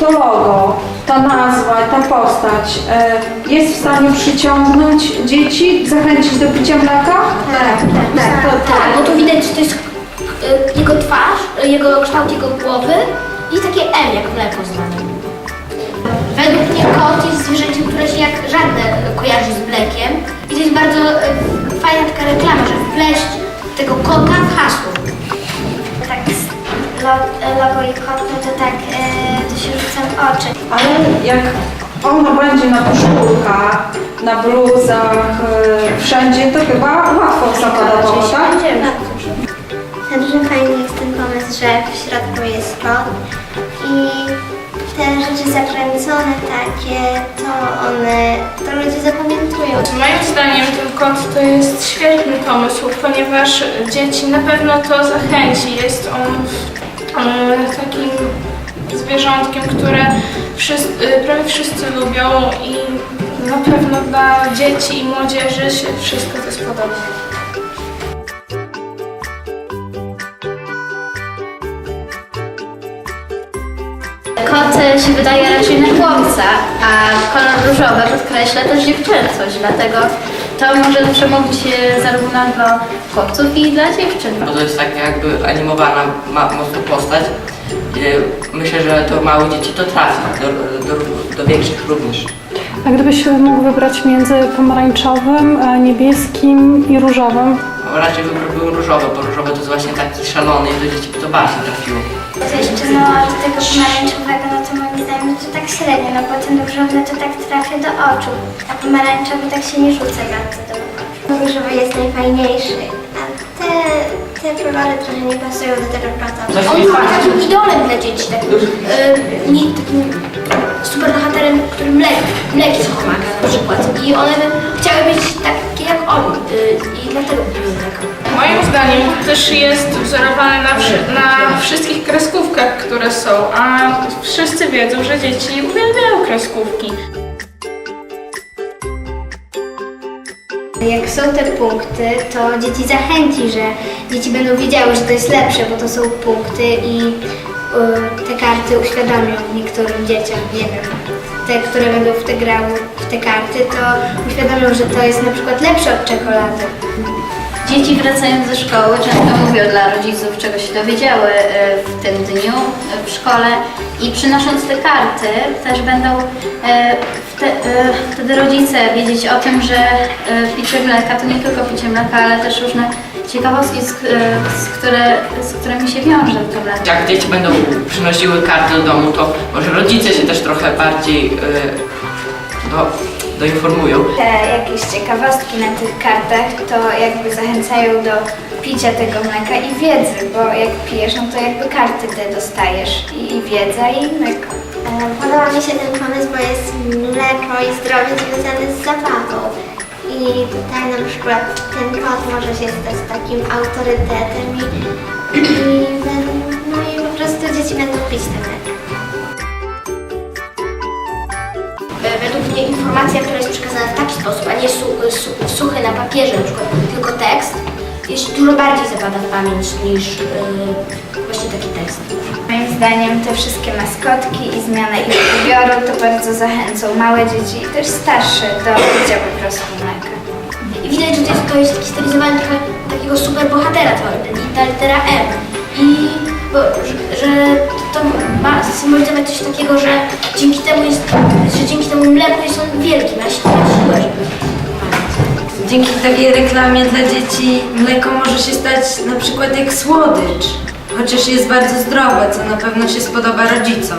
to logo, ta nazwa, ta postać e, jest w stanie przyciągnąć dzieci, zachęcić do picia mleka? Tak, tak, tak, tak, bo tu widać, że to jest e, jego twarz, e, jego kształt jego głowy i takie M jak mleko znane. Według mnie kot jest zwierzęciem, które się jak żadne kojarzy z mlekiem i to jest bardzo e, fajna taka reklama, że wpleść tego kota w hasło. Tak, lo- logo i kot, no to tak, e, to się rzucam w oczy. Ale jak ono będzie na koszulkach, na bluzach, e, wszędzie, to chyba łatwo zapada tak? Także fajny jest ten pomysł, że w środku jest kot i te rzeczy zakręcone takie, to one, to ludzie zapamiętują. Moim zdaniem ten kot to jest świetny pomysł, ponieważ dzieci na pewno to zachęci. Jest on e, takim zwierzątkiem, które wszyscy, prawie wszyscy lubią i na pewno dla dzieci i młodzieży się wszystko to spodoba. Kot e, się wydaje raczej na chłopca, a kolor różowy podkreśla też dziewczęcość, dlatego to może przemówić e, zarówno dla chłopców i dla dziewczyn. bo to jest taka jakby animowana ma, mocno postać. Y, Myślę, że to małe dzieci to trafi, do, do, do większych również. A gdybyś mógł wybrać między pomarańczowym, e, niebieskim i różowym? No, Raczej wybrałbym różowe, bo różowe to jest właśnie taki szalony i do dzieci by to bardziej trafiło. Jeszcze no do tego pomarańczowego, no to zdaniem to tak średnio, no bo ten różowy to tak trafia do oczu, a pomarańczowy tak się nie rzuca bardzo do oczu. Różowy jest najfajniejszy, a te, te kolory trochę nie pasują do tego. Coś On mi był takim idolem dla dzieci, takim, e, nie, takim superbohaterem, który mlek, mlekiem pomaga na przykład. I one by chciały być takie jak on e, i dlatego lubiły mleko. Zdaniem też jest wzorowany na, wszy- na wszystkich kreskówkach, które są, a wszyscy wiedzą, że dzieci uwielbiają kreskówki. Jak są te punkty, to dzieci zachęci, że dzieci będą wiedziały, że to jest lepsze, bo to są punkty i y, te karty uświadamią niektórym dzieciom, nie wiem, te, które będą w te grały, w te karty, to uświadamią, że to jest na przykład lepsze od czekolady. Dzieci wracając ze szkoły często mówią dla rodziców, czego się dowiedziały e, w tym dniu e, w szkole i przynosząc te karty też będą e, wte, wtedy rodzice wiedzieć o tym, że picie mleka to nie tylko picie mleka, ale też różne ciekawostki, z, z, które, z którymi się wiąże to mleko. Jak dzieci będą przynosiły karty do domu, to może rodzice się też trochę bardziej do, doinformują. Te jakieś ciekawostki na tych kartach to jakby zachęcają do picia tego mleka i wiedzy, bo jak pijesz, no to jakby karty te dostajesz i, i wiedza i mleko. E, Podoba mi się ten pomysł, bo jest mleko i zdrowie związane z zabawą. I tutaj na przykład ten kot może się stać takim autorytetem i, i, będą- no i po prostu dzieci będą pić te mleko. E, mnie informacja, która jest przekazana w taki sposób, a nie su, su, suchy na papierze, na przykład tylko tekst, jest dużo bardziej zapada w pamięć niż e, właśnie taki tekst. Moim zdaniem te wszystkie maskotki i zmiana ich ubioru to bardzo zachęcą małe dzieci i też starsze do picia po prostu mleka. I widać, że to jest, to jest taki stylizowany trochę takiego super bohatera, to, ta litera M. I bo, że, że to ma symbolizować coś takiego, że dzięki temu jest, że dzięki temu mleku jest on wielki, ma si- ma siłę. Dzięki takiej reklamie dla dzieci mleko może się stać na przykład jak słodycz, chociaż jest bardzo zdrowe, co na pewno się spodoba rodzicom.